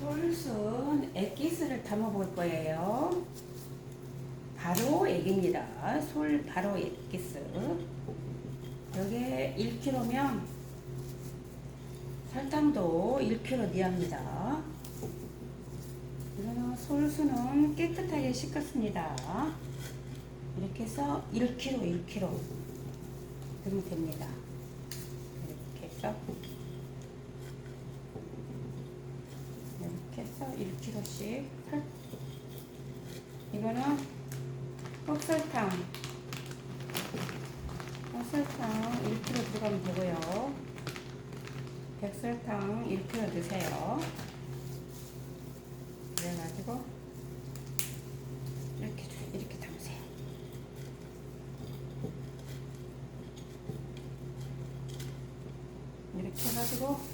솔순 액기스를 담아볼 거예요. 바로 액입니다. 솔 바로 액기스. 여기에 1kg면 설탕도 1kg 넣합니다. 이거는 솔순은 깨끗하게 씻었습니다. 이렇게 해서 1kg, 1kg 넣으면 됩니다. 이렇게 해서 이렇게 해서 1kg씩 이거는 흑설탕. 흑설탕 1kg 들어가면 되고요. 백설탕 1kg 넣으세요. 그래가지고 이렇게 줘- 이렇게 담으세요. 이렇게 해가지고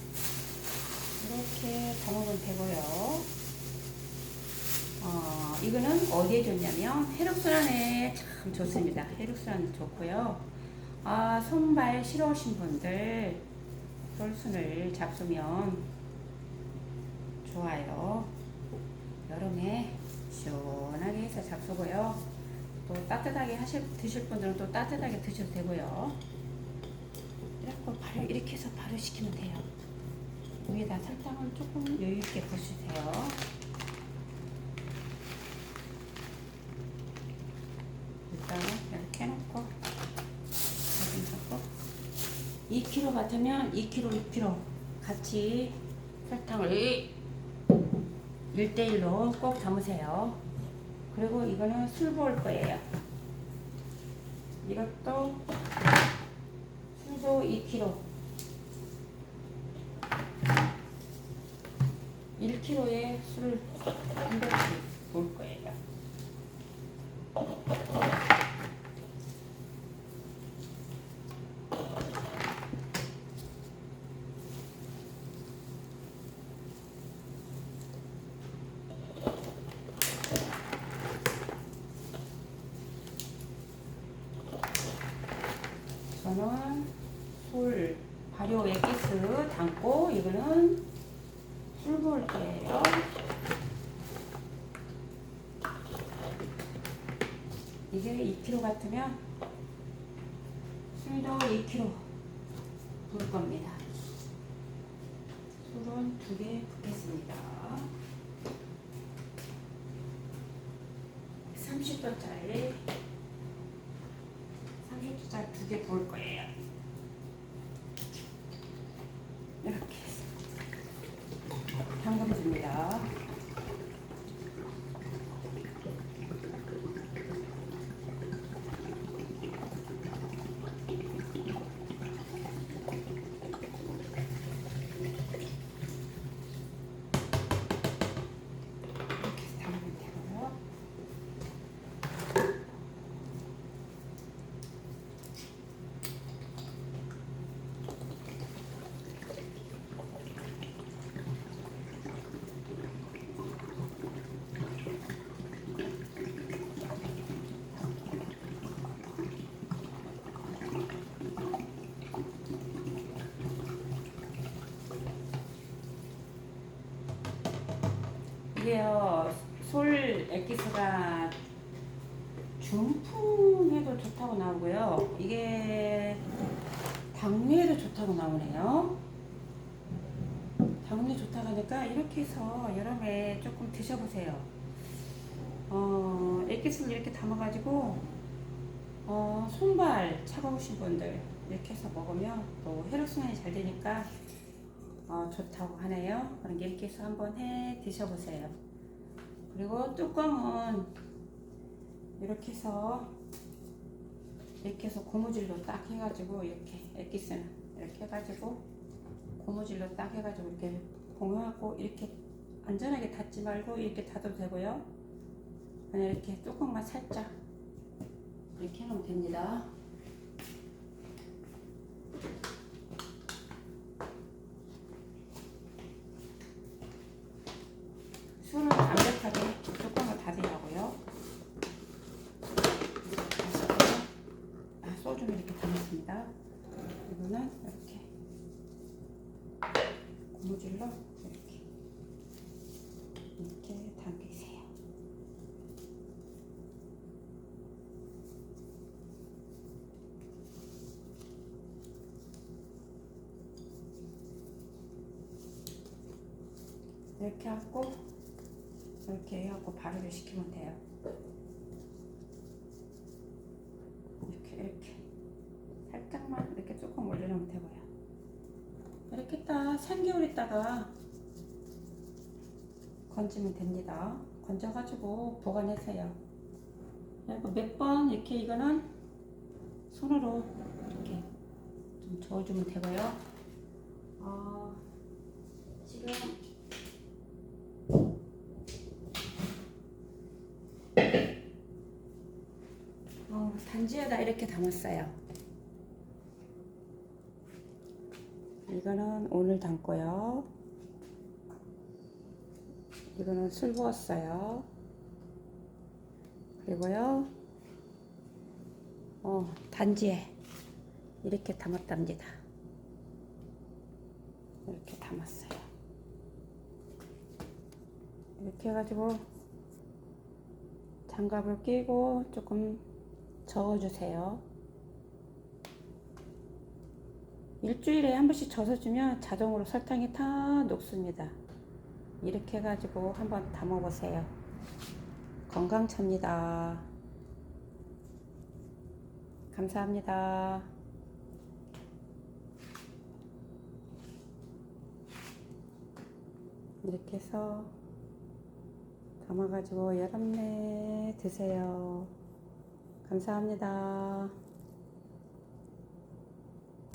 담으면 되고요. 어, 이거는 어디에 좋냐면 해력순환에 참 좋습니다. 해력순환 좋고요. 아, 손발 시려우신 분들 솔순을 잡수면 좋아요. 여름에 시원하게 해서 잡수고요. 또 따뜻하게 하실, 드실 분들은 또 따뜻하게 드셔도 되고요. 이렇게 바로 이렇게 해서 바로 시키면 돼요. 설탕을 조금 여유 있게 부으세요. 일단은 이렇게 해놓고 여기 하고 2kg 같으면 2kg, 6kg 같이 설탕을 1대1로 꼭 담으세요. 그리고 이거는 술 부을 거예요. 이것도 술도 2kg 1kg에 술을 한 병씩 부을 거예요. 저는 술 발효 액기스 담고 이거는 거예요. 이게 2kg 같으면 술도 2kg 부을 겁니다. 술은 두 개 붓겠습니다. 30도짜리 30도짜리 두 개 부을 거예요. 이렇게 해서 됩니다. 이렇게 해서 담그면 되고요. 이게요. 솔 액기스가 중풍에도 좋다고 나오고요. 이게 당뇨에도 좋다고 나오네요. 당뇨 좋다고 하니까 이렇게 해서 여름에 조금 드셔보세요. 어, 액기스를 이렇게 담아가지고 어, 손발 차가우신 분들 이렇게 해서 먹으면 또 혈액순환이 잘 되니까 어, 좋다고 하네요. 그럼 이렇게 해서 한번 해 드셔보세요. 그리고 뚜껑은 이렇게 해서 이렇게 해서 고무줄로 딱 해가지고 이렇게 액기스는 이렇게 해가지고 고무줄로 딱 해가지고 이렇게 봉하고 이렇게 안전하게 닫지 말고 이렇게 닫아도 되고요. 그냥 이렇게 뚜껑만 살짝 이렇게 해놓으면 됩니다. 술은 담백하게 뚜껑을 닫으라고요. 아, 소주는 이렇게 담았습니다. 이거는 이렇게 고 무줄로 이렇게 이렇게 담기세요. 이렇게 하고 이렇게 해갖고 발효를 시키면 돼요. 이렇게 이렇게 살짝만 이렇게 조금 올려놓으면 되고요. 이렇게 딱 3개월 있다가 건지면 됩니다. 건져가지고 보관하세요. 몇 번 이렇게 이거는 손으로 이렇게 좀 저어주면 되고요. 어, 지금 어, 단지에다 이렇게 담았어요. 이거는 오늘 담고요. 이거는 술 부었어요. 그리고요, 어, 단지에 이렇게 담았답니다. 이렇게 담았어요. 이렇게 해가지고 장갑을 끼고 조금 저어주세요. 일주일에 한 번씩 젖어주면 자동으로 설탕이 다 녹습니다. 이렇게 해가지고 한번 담아보세요. 건강차입니다. 감사합니다. 이렇게 해서 담아가지고 여름내 드세요. 감사합니다.